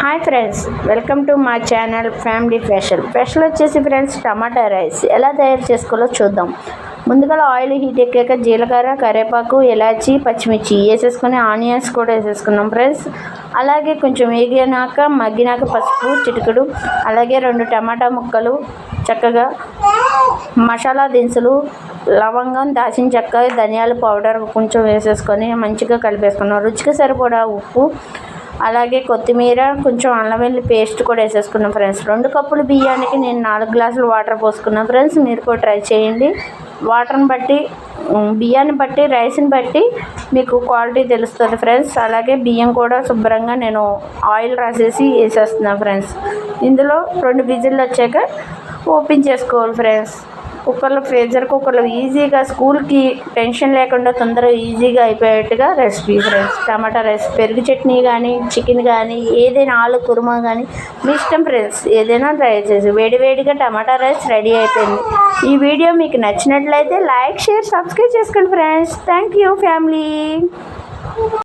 Hi friends welcome to మా channel family special special వచ్చేసి friends tomato rice. ఎలా తయారు చేసుకోవాలో చూద్దాం. ముందుగా ఆయిల్ హీట్ ఎక్కాక జీలకర్ర కరివేపాకు ఇలాచి పచ్చిమిర్చి వేసేసుకొని ఆనియన్స్ కూడా వేసేసుకున్నాం ఫ్రెండ్స్. అలాగే కొంచెం వేగినాక మగ్గినాక పసుపు చిటికెడు అలాగే రెండు టమాటా ముక్కలు చక్కగా మసాలా దినుసులు లవంగం దాచిన చెక్క ధనియాల పౌడర్ కొంచెం వేసేసుకొని మంచిగా కలిపేసుకున్నాం. రుచికి సరిపడా ఉప్పు అలాగే కొత్తిమీర కొంచెం అల్లం వెల్లి పేస్ట్ కూడా వేసేసుకున్నాం ఫ్రెండ్స్. రెండు కప్పులు బియ్యానికి నేను నాలుగు గ్లాసులు వాటర్ పోసుకున్నాను ఫ్రెండ్స్. మీరు కూడా ట్రై చేయండి. వాటర్ని బట్టి బియ్యాన్ని బట్టి రైస్ని బట్టి మీకు క్వాలిటీ తెలుస్తుంది ఫ్రెండ్స్. అలాగే బియ్యం కూడా శుభ్రంగా నేను ఆయిల్ రాసేసి వేసేస్తున్నాను ఫ్రెండ్స్. ఇందులో రెండు విజిల్లు వచ్చాక ఓపెన్ చేసుకోవాలి ఫ్రెండ్స్. కుక్కర్లో ప్రెషర్ కుక్కర్లో ఈజీగా స్కూల్కి టెన్షన్ లేకుండా తొందరగా ఈజీగా అయిపోయేట్టుగా రెసిపీ ఫ్రెండ్స్ టమాటా రైస్ పెరుగు చట్నీ కానీ చికెన్ కానీ ఏదైనా ఆలు కుర్మా కానీ మీ ఇష్టం ఫ్రెండ్స్ ఏదైనా ట్రై చేసి వేడివేడిగా టమాటా రైస్ రెడీ అయిపోయింది. ఈ వీడియో మీకు నచ్చినట్లయితే లైక్ షేర్ సబ్స్క్రైబ్ చేసుకోండి ఫ్రెండ్స్ థ్యాంక్ యూ ఫ్యామిలీ